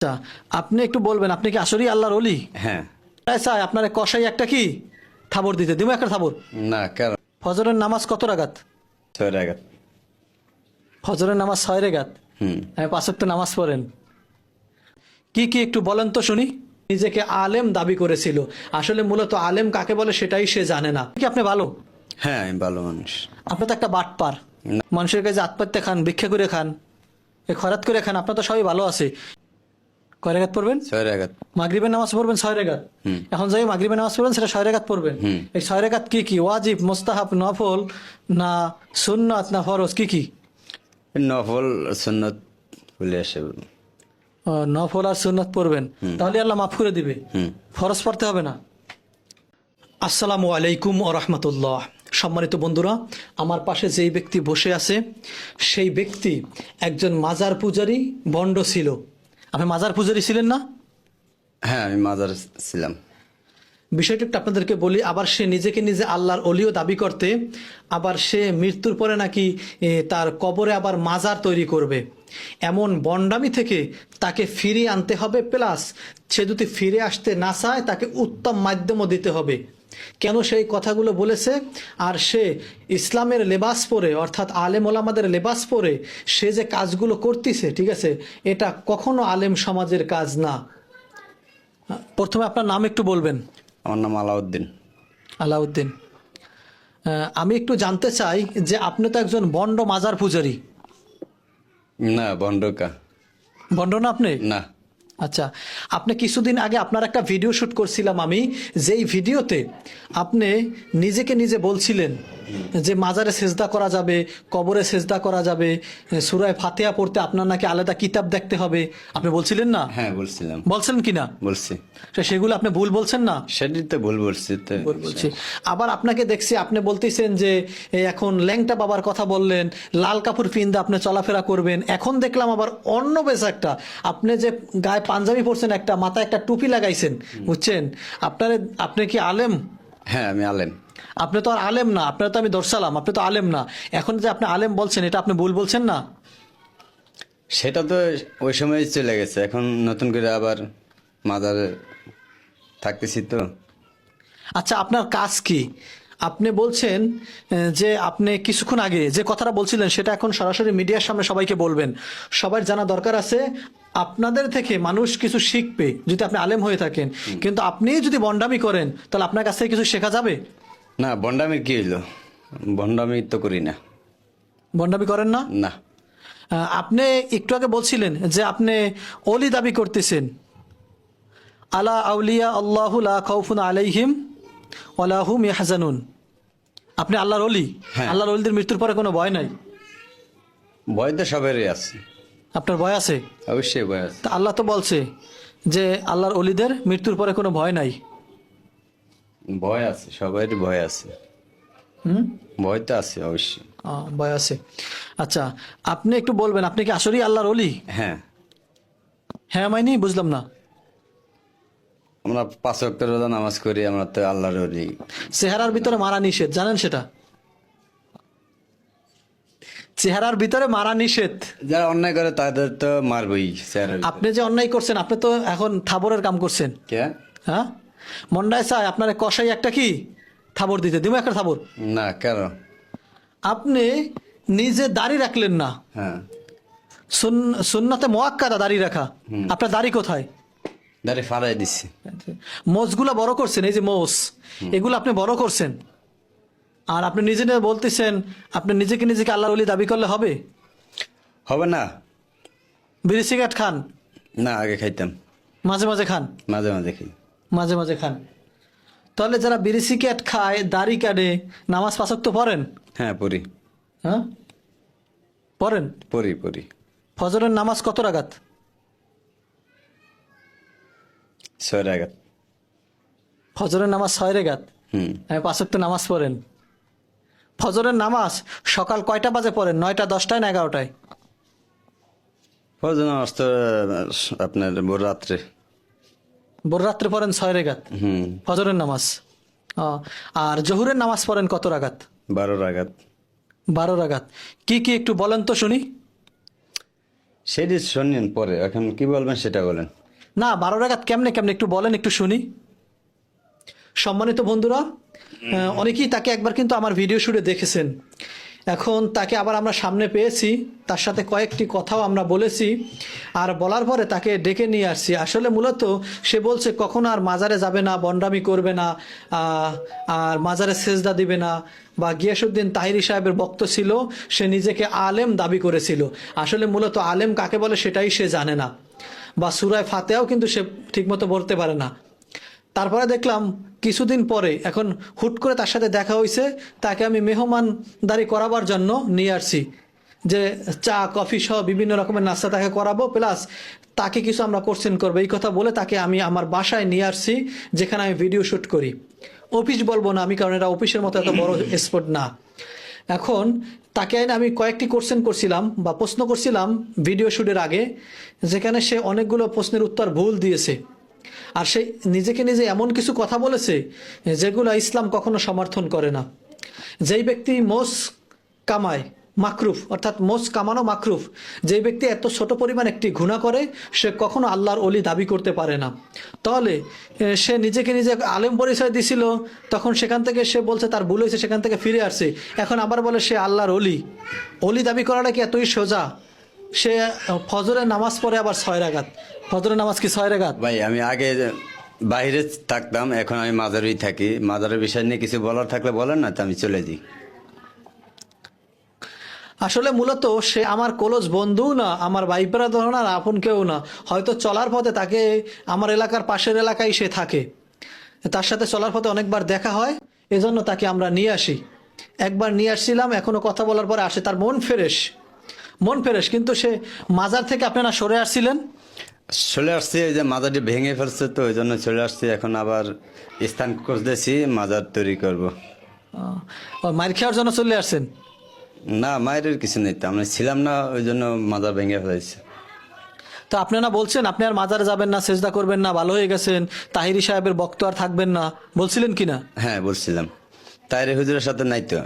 আচ্ছা আপনি একটু বলবেন আপনি কি আসলেই আল্লাহর অলি হ্যাঁ। চাই আপনার কষাই একটা কি? থাবর দিতে দিব একটা থাবর না কেন? ফজরের নামাজ কত রাগাত ছয় টাকা ফজরের নামাজ ছয় রেগাত নামাজ পড়েন। কি কি একটু বলেন তো শুনি। নিজেকে আলেম দাবি করেছিল। আসলে মূলত আলেম কাকে বলে সেটাই সে জানে না। কি আপনি ভালো? হ্যাঁ আমি ভালো মানুষ। আপনি তো একটা বাটপার। মানুষের কাছে আত্মহত্যা খান ভিক্ষা করে খান এ খরাত করে খান আপনার তো সবাই ভালো আছে। কয় রেগাত পড়বেন? ছয় টাকা মাগরিবের নামাজ পড়বেন ছয় রেগাত হুম। এখন যাই মাগরিবের নামাজ পড়বেন সেটা ছয় রেগাত পড়বেন। এই ছয় রেগাত কি কি? ওয়াজিব মোস্তাহাব নফল না সুন্নাত না ফরজ কি কি? নফল সন্ন্যত বলে আসে। নফল আর সুন্নাত পড়বেন। তাহলে আল্লাহ মাফ করে দিবে। ফরজ পড়তে হবে না। আসসালামু আলাইকুম ও রহমতুল্লাহ। সম্মানিত বন্ধুরা আমার পাশে যেই ব্যক্তি বসে আছে সেই ব্যক্তি একজন মাজার পূজারী বন্ড ছিল। আপনি মাজার পূজারি ছিলেন না? হ্যাঁ আমি মাজার ছিলাম। বিষয়টা একটু আপনাদেরকে বলি আবার সে নিজেকে নিজে আল্লাহর অলিও দাবি করতে আবার সে মৃত্যুর পরে নাকি তার কবরে আবার মাজার তৈরি করবে। এমন বন্ডামি থেকে তাকে ফিরিয়ে আনতে হবে প্লাস সে যদি ফিরে আসতে না চায় তাকে উত্তম মাধ্যমও দিতে হবে। কেন সেই কথাগুলো বলেছে? আর সে ইসলামের লেবাস পরে অর্থাৎ আলেম ওলামাদের লেবাস পরে সে যে কাজগুলো করতেছে ঠিক আছে এটা কখনো আলেম সমাজের কাজ না। প্রথমে আপনার নাম একটু বলবেন। আমার নাম আলাউদ্দিন। আলাউদ্দিন। আমি একটু জানতে চাই যে আপনি তো একজন বন্ড মাজার পূজারি। না বন্ডকা বন্ড না আপনি? না। আচ্ছা আপনি কিছুদিন আগে আপনার একটা ভিডিও শুট করছিলাম আমি যেই ভিডিওতে আপনি নিজেকে নিজে বলছিলেন যে মাজারে সেজদা করা যাবে কবরে সেজদা করা যাবে সুরায় ফাতেহা পড়তে আপনার নাকি আলাদা কিতাব দেখতে হবে। আপনি বলছিলেন না? হ্যাঁ বলছিলাম। বলছেন কি না? বলছি। তো সেগুলো আপনি ভুল বলছেন না? সেটি তো ভুল বলছি ভুল বলছি। আবার আপনাকে দেখছি আপনি বলতেছেন যে এখন ল্যাংটা বাবার কথা বললেন লাল কাপড় পিন্দে আপনি চলাফেরা করবেন। এখন দেখলাম আবার অন্য বেশ একটা। আপনি যে গায়ে পাঞ্জাবি পরছেন একটা মাথায় একটা টুপি লাগাইছেন বুঝছেন? আপনার আপনি কি আলেম? হ্যাঁ আমি আলেম। আপনি তো আর আলেম না আপনার তো আমি দর্শালাম আপনি তো আলেম না। এখন যে আপনি আলেম বলছেন এটা আপনি ভুল বলছেন না? সেটা তো ওই সময় চলে গেছে এখন নতুন করে আবার মাজারে থাকতেছি তো। আচ্ছা আপনার কাজ কি? আপনি বলছেন যে আপনি কিছুক্ষণ আগে যে কথাটা বলছিলেন সেটা এখন সরাসরি মিডিয়ার সামনে সবাইকে বলবেন। সবার জানা দরকার আছে আপনাদের থেকে মানুষ কিছু শিখবে যদি আপনি আলেম হয়ে থাকেন। কিন্তু আপনি যদি বন্ডামি করেন তাহলে আপনার কাছ থেকে কিছু শেখা যাবে? না বন্ডামি কি হইল? বন্ডামি তো করি না। বন্ডামি করেন না? না। আপনি একটু আগে বলছিলেন যে আপনি অলি দাবি করতেছেন। আলা আউলিয়া আল্লাহু লা খাউফুন আলাইহিম। ইয়াহজানুন। আপনি আল্লাহর অলি হ্যাঁ। আল্লাহর অলিদের মৃত্যুর পরে কোনো ভয় নাই? ভয় তো সবারই আছে। আপনার ভয় আছে? অবশ্যই ভয় আছে। আল্লাহ তো বলছে যে আল্লাহর অলিদের মৃত্যুর পরে কোনো ভয় নাই। ভয় আছে সবারই ভয় আছে। হুম? ভয় তো আছে অবশ্যই। ভয় আছে। আচ্ছা আপনি একটু বলবেন আপনি কি আসলেই আল্লাহর অলি হ্যাঁ। হ্যাঁ মাইনি বুঝলাম না। আমরা পাঁচ ওয়াক্ত রোজা নামাজ করি আমরা তো আল্লাহর ওলি। চেহারার ভিতরে মারা নিষেধ জানেন সেটা? চেহারার ভিতরে মারা নিষেধ। যারা অন্যায় করে তাদের তো মারবই আপনি যে অন্যায় করছেন আপনি তো এখন থাবরের কাম করছেন। কে? হ্যাঁ? মন্ডায় চাই আপনার কষাই একটা কি? থাবর দিতে। দিব একটা থাবর? না কেন? আপনি নিজে দাড়ি রাখলেন না। হ্যাঁ। সুন- সুন্নাতে মোয়াক্কাদা দাড়ি রাখা। আপনার দাড়ি কোথায়? দাঁড়িয়ে ফালাই দিছি। মোষগুলো বড় করছেন এই যে মোষ এগুলো আপনি বড় করছেন। আর আপনি নিজে বলতেছেন আপনি নিজেকে নিজেকে আল্লাহর অলি দাবি করলে হবে? হবে না। বিড়ি সিগারেট খান? না আগে খাইতাম। মাঝে মাঝে খান? মাঝে মাঝে খাই। মাঝে মাঝে খান। তাহলে যারা বিড়ি সিগারেট খায় দাড়ি কাটে নামাজ পাচক তো পড়েন? হ্যাঁ পড়ি। হ্যাঁ? পড়েন? পড়ি পড়ি। ফজরের নামাজ কত রাগাত ছয় রাগাত ফজরের নামাজ ছয় রেগাত হুম। হ্যাঁ পাঁচক তো নামাজ পড়েন। ফজরের নামাজ সকাল কয়টা বাজে পড়েন? নয়টা দশটায় না এগারোটায়? ফজর নামাজ তো আপনার ভোর রাত্রে। ভোর রাত্রে পড়েন ছয় রেগাত হুম। ফজরের নামাজ? ও, আর জহুরের নামাজ পড়েন কত রাগাত বারো রাগাত বারো রাগাত কি কি একটু বলেন তো শুনি। সেটি শুনিন পরে এখন কি বলবেন সেটা বলেন। না বারো রাগাত কেমনে কেমনে? একটু বলেন একটু শুনি। সম্মানিত বন্ধুরা অনেকেই তাকে একবার কিন্তু আমার ভিডিও শুটে দেখেছেন। এখন তাকে আবার আমরা সামনে পেয়েছি। তার সাথে কয়েকটি কথাও আমরা বলেছি। আর বলার পরে তাকে ডেকে নিয়ে আসছি। আসলে মূলত সে বলছে, কখনো আর মাজারে যাবে না বন্ডামি করবে না আর মাজারে সেজদা দিবে না। বা গিয়াসুদ্দিন তাহিরি সাহেবের বক্ত ছিল, সে নিজেকে আলেম দাবি করেছিল। আসলে মূলত আলেম কাকে বলে সেটাই সে জানে না। বা সুরায় ফাতেও কিন্তু সে ঠিকমতো বলতে পারে না। তারপরে দেখলাম কিছুদিন পরে এখন হুট করে তার সাথে দেখা হয়েছে তাকে আমি মেহমানদারি করাবার জন্য নিয়ে আসছি। যে চা, কফি সহ বিভিন্ন রকমের নাস্তা তাকে করাবো, প্লাস তাকে কিছু আমরা কোশ্চেন করব। এই কথা বলে তাকে আমি আমার বাসায় নিয়ে আসছি, যেখানে আমি ভিডিও শ্যুট করি। অফিস বলব না আমি, কারণ এটা অফিসের মতো এত বড় স্পট না। এখন তাকে আমি কয়েকটি কোশ্চেন করছিলাম বা প্রশ্ন করছিলাম ভিডিও শ্যুটের আগে, যেখানে সে অনেকগুলো প্রশ্নের উত্তর ভুল দিয়েছে। আর সে নিজেকে নিজে এমন কিছু কথা বলেছে যেগুলো ইসলাম কখনো সমর্থন করে না। যেই ব্যক্তি মোস কামায়, মাকরুফ, অর্থাৎ মোস কামানো মাকরুফ, যেই ব্যক্তি এত ছোট পরিমাণ একটি ঘুণা করে, সে কখনো আল্লাহর অলি দাবি করতে পারে না। তাহলে সে নিজেকে নিজে আলেম পরিচয় দিছিল, তখন সেখান থেকে সে বলছে, তার ভুল হয়েছে, সেখান থেকে ফিরে আসছে। এখন আবার বলে, সে আল্লাহর অলি অলি দাবি করাটা কি এতই সোজা? সে ফজরের নামাজ পড়ে আবার ছয় রাগাত ফজরের নামাজ কি ছয় রাগাত ভাই আমি আগে বাইরে থাকতাম এখন আমি মাজারেই থাকি। মাজারের বিষয় নিয়ে কিছু বলার থাকলে বলেন না তো আমি চলে যাই। আসলে মূলত সে আমার কলজ বন্ধু না আমার বাইপেরা ধরনের আপন কেউ না। হয়তো চলার পথে তাকে আমার এলাকার পাশের এলাকায় সে থাকে। তার সাথে চলার পথে অনেকবার দেখা হয় এজন্য তাকে আমরা নিয়ে আসি। একবার নিয়ে আসছিলাম এখনও কথা বলার পরে আসে তার মন ফ্রেশ। মন ফ্রেশ কিন্তু সে মাজার থেকে আপনারা সরে আসছিলেন? চলে আসছি এই যে মাজারটি ভেঙে ফেলছে তো ওই জন্য চলে আসছি। এখন আবার স্থান করতেছি মাজার তৈরি করব। ও, মার খাওয়ার জন্য চলে আসছেন? না মায়ের কিছু নেই তো আমরা ছিলাম না ওই জন্য মাজার ভেঙে ফেলেছে। তো আপনারা বলছেন আপনি আর মাজারে যাবেন না সেজদা করবেন না ভালো হয়ে গেছেন তাহিরি সাহেবের বক্ত আর থাকবেন না বলছিলেন কি না? হ্যাঁ বলছিলাম। তাইরে হুজুরের সাথে নাই তো।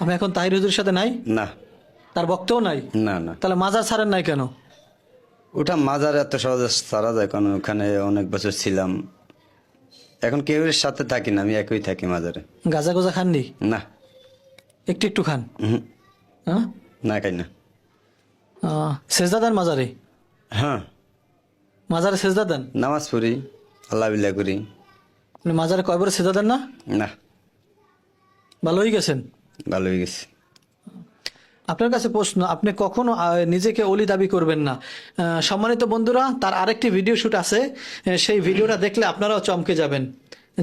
আমি এখন তাহির হুজুরের সাথে নাই? না। তার বক্তও নাই? না না। তাহলে মাজার ছাড়েন নাই কেন? ওটা মাজার এত সহজে সারা যায় কারণ ওখানে অনেক বছর ছিলাম। এখন কেউ সাথে থাকি না আমি একই থাকি মাজারে। গাজা গোজা খাননি? না। একটু একটু খান। হ্যাঁ? না খাই না। সেজদা দেন মাজারে? হ্যাঁ। মাজারে সেজদা দেন নামাজ পড়ি আল্লাহ বিল্লাহ করি। আপনি মাজারে কয়বার সেজদা দেন না? না। ভালো হয়ে গেছেন? ভালো হয়ে গেছে। আপনার কাছে প্রশ্ন, আপনি কখনো নিজেকে অলি দাবি করবেন না। সম্মানিত বন্ধুরা, তার আরেকটি ভিডিও শুট আছে। সেই ভিডিওটা দেখলে আপনারাও চমকে যাবেন।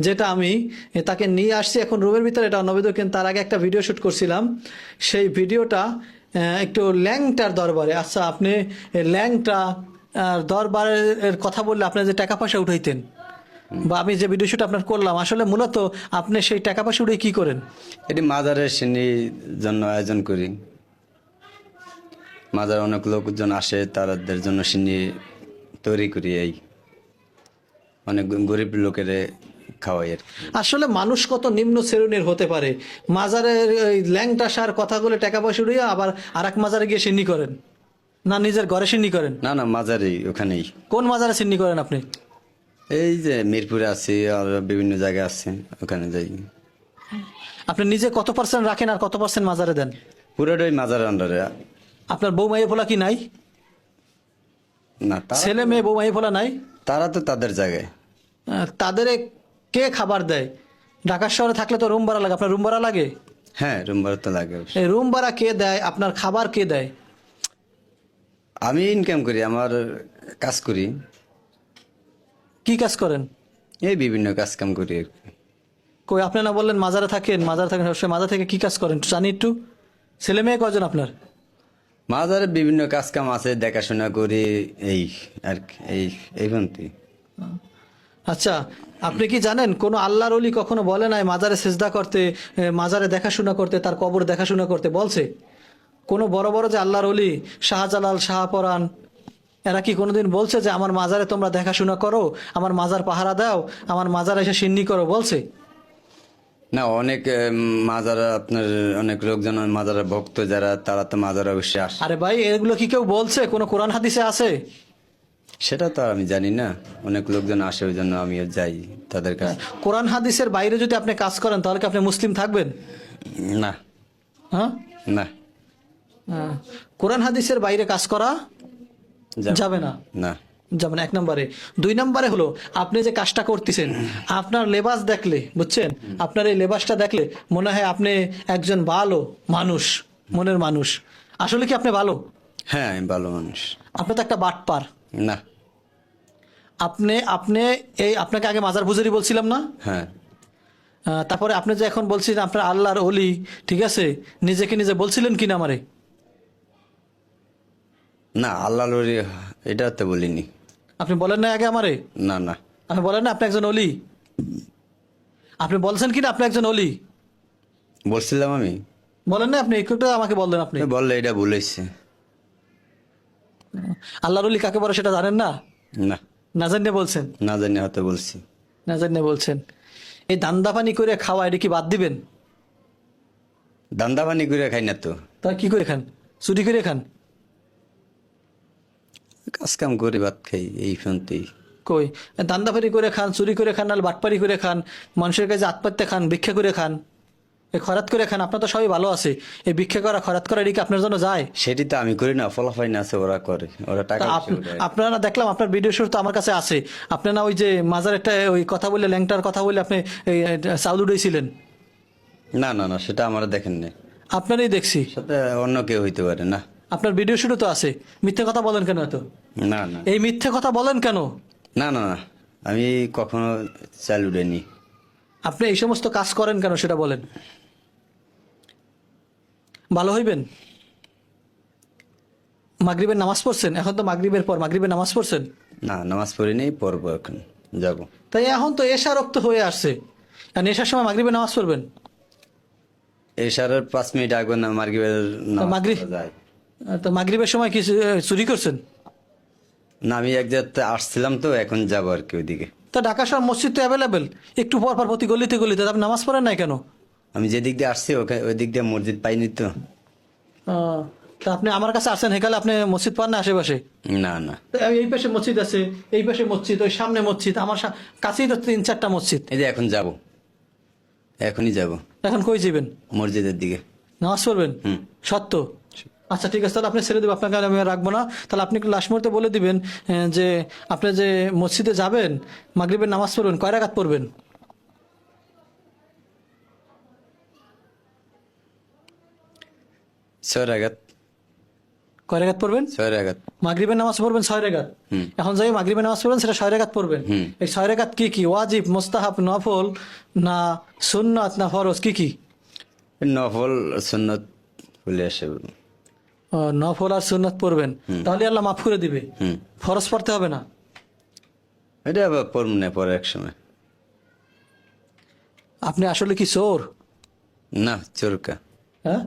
যেটা আমি তাকে নিয়ে আসছি এখন রুমের ভিতরে। এটা নবেদ কিন্তু তার আগে একটা ভিডিও শুট করছিলাম। সেই ভিডিওটা একটু ল্যাংটার দরবারে। আচ্ছা আপনি ল্যাংটা দরবারের কথা বললে আপনি যে টাকা পয়সা উঠাইতেন, বা আমি যে ভিডিও শুট আপনার করলাম, আসলে মূলত আপনি সেই টাকা পয়সা উঠে কি করেন? এটি মাজারের শ্রেণি জন্য আয়োজন করি। মাজার অনেক লোকজন আসে তাদের জন্য সিন্নি তৈরি করি এই। অনেক গরিব লোকের খাওয়াই আর। আসলে মানুষ কত নিম্ন শ্রেণির হতে পারে। মাজারের ওই ল্যাংটা সার কথাগুলো টাকা পয়সা উড়িয়ে আবার আর এক মাজারে গিয়ে সিন্নি করেন? না নিজের ঘরে সিন্নি করেন? না না মাজারেই ওখানেই। কোন মাজারে সিন্নি করেন আপনি? এই যে মিরপুরে আছি আর বিভিন্ন জায়গায় আছে ওখানে যাই। আপনি নিজে কত পার্সেন্ট রাখেন আর কত পার্সেন্ট মাজারে দেন? পুরোটাই মাজার আন্ডারে আপনার বউ মাইয়ে ফোলা কি নাই? না তারা ছেলে মেয়ে বউ মাইয়ে ফোলা নাই? তারা তো তাদের জায়গায়। আহ, তাদের কে খাবার দেয়? ঢাকা শহরে থাকলে তো রুম ভাড়া লাগে। আপনার রুম ভাড়া লাগে? হ্যাঁ রুম ভাড়া তো লাগে। এই রুম ভাড়া কে দেয়? আপনার খাবার কে দেয়? আমি ইনকাম করি আমার কাজ করি। কি কাজ করেন? এই বিভিন্ন কাজ কাম করি আর কি। কই আপনি না বললেন মাজারে থাকেন মাজারে থাকেন সবসময় মাজার থেকে কি কাজ করেন? একটু জানি একটু। ছেলে মেয়ে কজন আপনার? মাজারে বিভিন্ন কাজ কাম আছে, দেখাশোনা করি, এই আর এই এই পর্যন্তই। আচ্ছা আপনি কি জানেন, কোন আল্লাহর অলি কখনো বলে নাই, মাজারে সেজদা করতে মাজারে দেখাশোনা করতে, তার কবর দেখাশোনা করতে? বলছে। কোনো বড় বড় যে আল্লাহর অলি শাহজালাল শাহপরান এরা কি কোনোদিন বলছে যে, আমার মাজারে তোমরা দেখাশোনা করো, আমার মাজার পাহারা দাও, আমার মাজারে এসে সিন্নি করো? বলছে। না অনেক মাজারা আপনার অনেক লোকজন মাজারা ভক্ত যারা তারা তো মাজারা অবশ্যই আসে। আরে ভাই এগুলো কি কেউ বলছে? কোনো কোরআন হাদিসে আছে? সেটা তো আমি জানি না। অনেক লোকজন আসে ওই জন্য আমিও যাই তাদের কাছে। কোরআন হাদিসের বাইরে যদি আপনি কাজ করেন তাহলে কি আপনি মুসলিম থাকবেন? না। হ্যাঁ? না। হ্যাঁ। কোরআন হাদিসের বাইরে কাজ করা যাবে না? না। যেমন এক নম্বরে। দুই নম্বরে হলো আপনি যে কাজটা করতেছেন আপনার লেবাস দেখলে বুঝছেন? আপনার এই লেবাসটা দেখলে মনে হয় আপনি একজন ভালো মানুষ মনের মানুষ। আসলে কি আপনি ভালো? হ্যাঁ আমি ভালো মানুষ। আপনি তো একটা বাটপার। না। আপনি আপনি এই আপনাকে আগে মাজার পুজারি বলছিলাম না? হ্যাঁ। তারপরে আপনি যে এখন বলছেন আপনার আল্লাহর অলি ঠিক আছে? নিজেকে নিজে বলছিলেন কিনা আমারে? না আল্লাহ লরি এটা তো বলিনি। আপনি বলেন না আগে আমারে? না না। আপনি বলেন না আপনি একজন অলি? আপনি বলছেন কিনা আপনি একজন অলি? বলছিলাম আমি। বলেন না আপনি একটু আমাকে বললেন আপনি। বললে এটা বলেছে আল্লাহর অলি কাকে বলে সেটা জানেন না? না। না জানিয়ে বলছেন? না জানি হয়তো বলছি। না জানিয়ে বলছেন। এই দান্দা পানি করে খাওয়া এটা কি বাদ দিবেন? দান্দা পানি করে খাই না তো। তা কি করে খান? চুরি করে খান? কাজ কাম করে ভাত খাই এই ফোনতেই কই? দান্দাফারি করে খান চুরি করে খান নাহলে বাটপারি করে খান মানুষের কাছে আত্মহত্যা খান ভিক্ষা করে খান এই খরাত করে খান আপনার তো সবই ভালো আছে। এই ভিক্ষা করা খরাত করা এদিকে আপনার জন্য যায়? সেটি তো আমি করি না ফলাফাই না আছে ওরা করে ওরা টাকা আপনারা দেখলাম আপনার ভিডিও শুট তো আমার কাছে আছে। আপনার না ওই যে মাজার একটা ওই কথা বলে ল্যাংটার কথা বলে আপনি এই চাউল উঠেছিলেন না না না সেটা আমরা দেখেন না আপনারই দেখছি। সাথে অন্য কেউ হইতে পারে না। আপনার ভিডিও শুটও তো আছে। মিথ্যে কথা বলেন কেন এত? না না। এই মিথ্যে কথা বলেন কেন? না না না। আমি কখনো চাল উড়েনি আপনি এই সমস্ত কাজ করেন কেন সেটা বলেন। ভালো হইবেন? মাগরিবের নামাজ পড়ছেন? এখন তো মাগরিবের পর। মাগরিবের নামাজ পড়ছেন? না নামাজ পড়িনি পড়ব এখন। যাব। তাই এখন তো এশা রক্ত হয়ে আসছে। আর নেশার সময় মাগরিবের নামাজ পড়বেন? সারের পাঁচ মিনিট আগে না মার্গিবের মাগরিব- তো মাগরিবের সময় কি চুরি করছেন? না আমি এক জায়গাতে আসছিলাম তো এখন যাব আর কি ওইদিকে। তা ঢাকা শহর মসজিদ তো অ্যাভেলেবেল একটু পর পর প্রতি গলিতে গলিতে আপনি নামাজ পড়েন নাই কেন? আমি যেদিক দিয়ে আসছি ওখানে ওই দিক দিয়ে মসজিদ পাইনি তো। আহ, তা আপনি আমার কাছে আসেন হেকালে আপনি মসজিদ পান না আশেপাশে? না না। তো এই পাশে মসজিদ আছে এই পাশে মসজিদ ওই সামনে মসজিদ আমার সা- কাছেই তো তিন চারটা মসজিদ। এই যে এখন যাব। এখনই যাব। এখন কই যাবেন? মসজিদের দিকে। নামাজ পড়বেন? হুম। সত্য? আচ্ছা ঠিক আছে তাহলে আপনি ছেড়ে দেবো আপনাকে আর আমি রাখব না। তাহলে আপনি একটু লাস্ট মুহূর্তে বলে দিবেন যে আপনি যে মসজিদে যাবেন মাগরিবের নামাজ পড়বেন কয় রাকাত পড়বেন? ছয় রাগাত কয় পড়বেন? ছয় রাগাত মাগরিবের নামাজ পড়বেন ছয় রেগাত। এখন যাই মাগরিবের নামাজ পড়বেন সেটা ছয় রেগাত পড়বেন। এই ছয় রেগাত কি কি? ওয়াজিব মোস্তাহাব নফল না সুন্নাত না ফরজ কি কি? নফল সুন্নত বলে আসে। নফল আর সুন্নাত পড়বেন তাহলে আল্লাহ মাফ করে দিবে। ফরজ পড়তে হবে না। এটা পড়ব না পরে এক সময়। আপনি আসলে কি চোর? না চোরকা হ্যাঁ?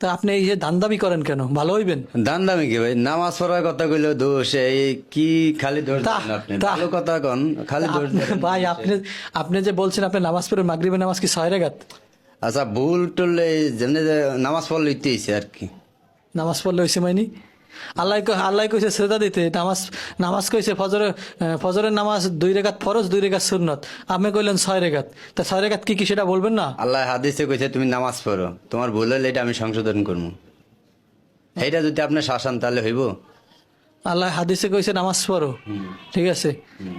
তা আপনি এই যে দান্দামি করেন কেন? ভালো হইবেন? দান দামি কি ভাই? নামাজ পড়ার কথা কইলো দোষ এই কি খালি দোষ আপনি? ভালো কথা কন খালি দোষ ভাই আপনি আপনি যে বলছেন আপনি নামাজ পড়েন মাগরিবের নামাজ কি ছয় রেগাত আচ্ছা ভুল টুললে যেমনি যে নামাজ পড়লে ইতেইছে আর কি। নামাজ পড়লে হয়েছে মাইনি? আল্লাহ ক- আল্লাহ কইছে শ্রেদা দিতে নামাজ নামাজ কইছে ফজরে ফজরের নামাজ দুই রেগাত ফরজ দুই রেগাত সুন্নত। আপনি কইলেন ছয় রেগাত তা ছয় রেগাত কি কি সেটা বলবেন না? আল্লাহ হাদিসে কইছে তুমি নামাজ পড়ো। তোমার ভুল হলে এটা আমি সংশোধন করব এইটা যদি আপনি শাসান তাহলে হইব। আল্লাহ হাদিসে কইছে নামাজ পড়ো। ঠিক আছে?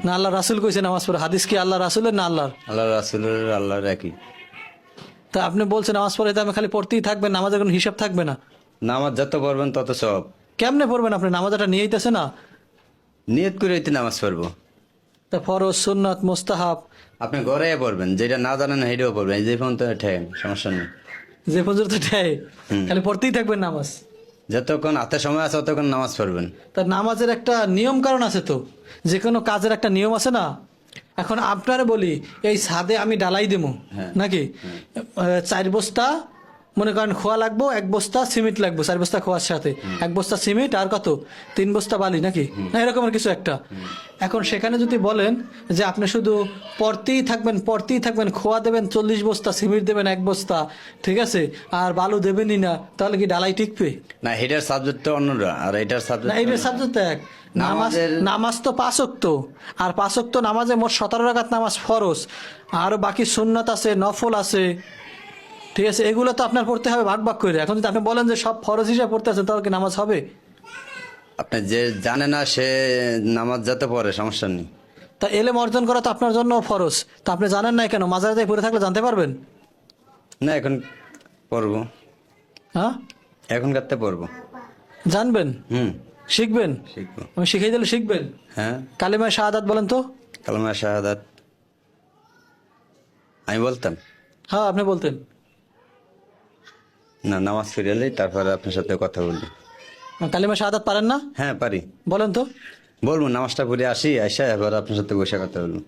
না আল্লাহ রাসুল কইছে নামাজ পড়ো। হাদিস কি আল্লাহ রাসুলের না আল্লাহর? আল্লাহ রাসুলের আল্লাহর একই। তা আপনি বলছেন নামাজ পড়ে তো আমি খালি পড়তেই থাকবেন নামাজের কোনো হিসাব থাকবে না। নামাজ যত পড়বেন তত সব। কেমনে পড়বেন আপনি? নামাজটা নিয়ে আইতেছে না? নিয়ত করে হইতে নামাজ পড়ব। তা ফরজ সুন্নাত মোস্তাহাব। আপনি ঘরে পড়বেন যেটা না জানেন সেইটাও পড়বেন এই যে ফোন তো ঠেন সমস্যা নেই। যে পর্যন্ত দেয় খালি পড়তেই থাকবেন নামাজ। যতক্ষণ হাতে সময় আছে ততক্ষণ নামাজ পড়বেন। তা নামাজের একটা নিয়ম কারণ আছে তো? যে কোনো কাজের একটা নিয়ম আছে না? এখন আপনারে বলি এই ছাদে আমি ডালাই দেবো হ্যাঁ। নাকি? চার বস্তা মনে করেন খোয়া লাগবো এক বস্তা সিমেন্ট লাগবো চার বস্তা খোয়ার সাথে। এক বস্তা সিমেন্ট আর কত? তিন বস্তা বালি নাকি? না এরকমের কিছু একটা। এখন সেখানে যদি বলেন যে আপনি শুধু পড়তেই থাকবেন পড়তেই থাকবেন খোয়া দেবেন চল্লিশ বস্তা সিমেন্ট দেবেন এক বস্তা ঠিক আছে? আর বালু দেবেনই না তাহলে কি ডালাই টিকবে? না এটার সাবজেক্ট তো অন্যরা আর এটার সাবজেক্ট না এইটার সাবজেক্ট এক। নামাজ নামাজ তো পাঁচক্ত আর পাঁচক্ত নামাজে মোট সতেরো রাকাত নামাজ ফরজ আর বাকি সুন্নাত আছে নফল আছে। ঠিক আছে এগুলো তো আপনার পড়তে হবে ভাগ ভাগ করে। এখন যদি আপনি বলেন যে সব ফরজ হিসাবে পড়তে আছেন তাহলে কি নামাজ হবে? আপনি যে জানে না সে নামাজ যেতে পারে সমস্যা নেই। তা এলেম অর্জন করা তো আপনার জন্য ফরজ। তা আপনি জানেন না কেন? মাজারে যাই পড়ে থাকলে জানতে পারবেন? না এখন পড়ব। হ্যাঁ? এখন কাটতে পড়ব। জানবেন? হুম। শিখবেন? শিখব। আমি শিখিয়ে দিলে শিখবেন? হ্যাঁ। কালেমা শাহাদাত বলেন তো। কালেমা শাহাদাত। আমি বলতাম। হ্যাঁ আপনি বলতেন। না নামাজ ফিরেলেই তারপরে আপনার সাথে কথা বলি কালিমা শাহাদাত পারেন না? হ্যাঁ পারি। বলেন তো। বলব নামাজটা পড়ে আসি আসা এবার আপনার সাথে বসে কথা বলব।